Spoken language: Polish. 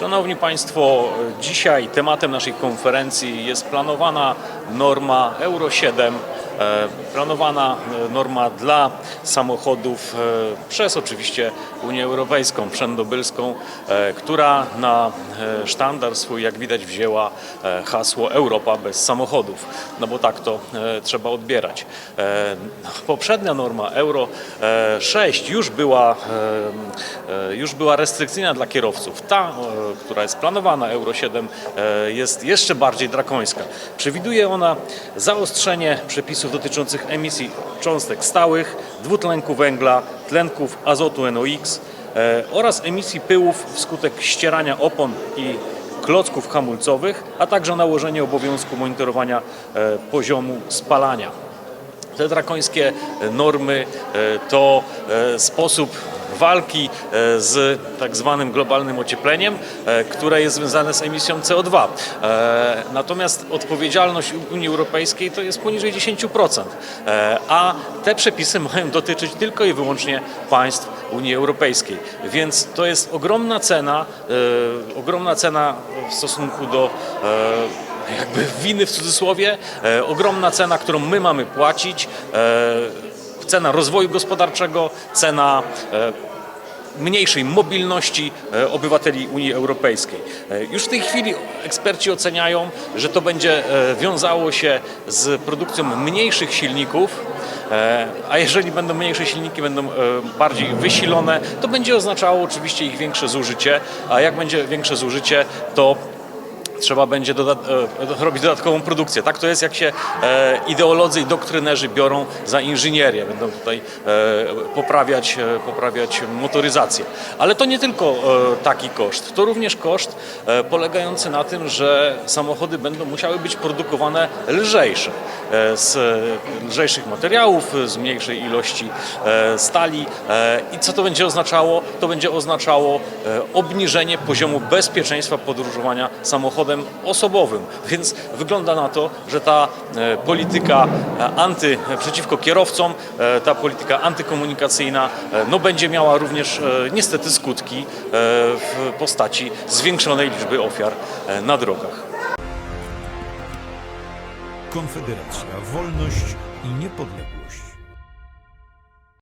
Szanowni Państwo, dzisiaj tematem naszej konferencji jest planowana norma Euro 7, e, planowana e, norma dla samochodów e, przez oczywiście Unię Europejską, wszędobylską, e, która na e, sztandar swój, jak widać, wzięła e, hasło Europa bez samochodów, no bo tak to e, trzeba odbierać. E, Poprzednia norma Euro e, 6 już była, e, e, już była restrykcyjna dla kierowców. Ta, e, która jest planowana, Euro 7, e, jest jeszcze bardziej drakońska. Przewiduje ona zaostrzenie przepisów dotyczących emisji cząstek stałych, dwutlenku węgla, tlenków azotu NOx e, oraz emisji pyłów wskutek ścierania opon i klocków hamulcowych, a także nałożenie obowiązku monitorowania e, poziomu spalania. Te drakońskie normy e, to sposób walki e, z tak zwanym globalnym ociepleniem, e, które jest związane z emisją CO2. E, Natomiast odpowiedzialność Unii Europejskiej to jest poniżej 10%, e, a te przepisy mają dotyczyć tylko i wyłącznie państw Unii Europejskiej. Więc to jest ogromna cena, ogromna cena w stosunku do jakby winy w cudzysłowie, ogromna cena, którą my mamy płacić, cena rozwoju gospodarczego, cena e, mniejszej mobilności e, obywateli Unii Europejskiej. E, Już w tej chwili eksperci oceniają, że to będzie wiązało się z produkcją mniejszych silników, a jeżeli będą mniejsze silniki, będą bardziej wysilone, to będzie oznaczało oczywiście ich większe zużycie, a jak będzie większe zużycie, to trzeba będzie e, robić dodatkową produkcję. Tak to jest, jak się e, ideolodzy i doktrynerzy biorą za inżynierię. Będą tutaj e, poprawiać, poprawiać motoryzację. Ale to nie tylko taki koszt. To również koszt polegający na tym, że samochody będą musiały być produkowane lżejsze. Z lżejszych materiałów, z mniejszej ilości stali. I co to będzie oznaczało? To będzie oznaczało obniżenie poziomu bezpieczeństwa podróżowania samochodem osobowym. Więc wygląda na to, że ta e, polityka e, anty, przeciwko kierowcom, e, ta polityka antykomunikacyjna e, no, będzie miała również e, niestety skutki e, w postaci zwiększonej liczby ofiar e, na drogach. Konfederacja, wolność i niepodległość.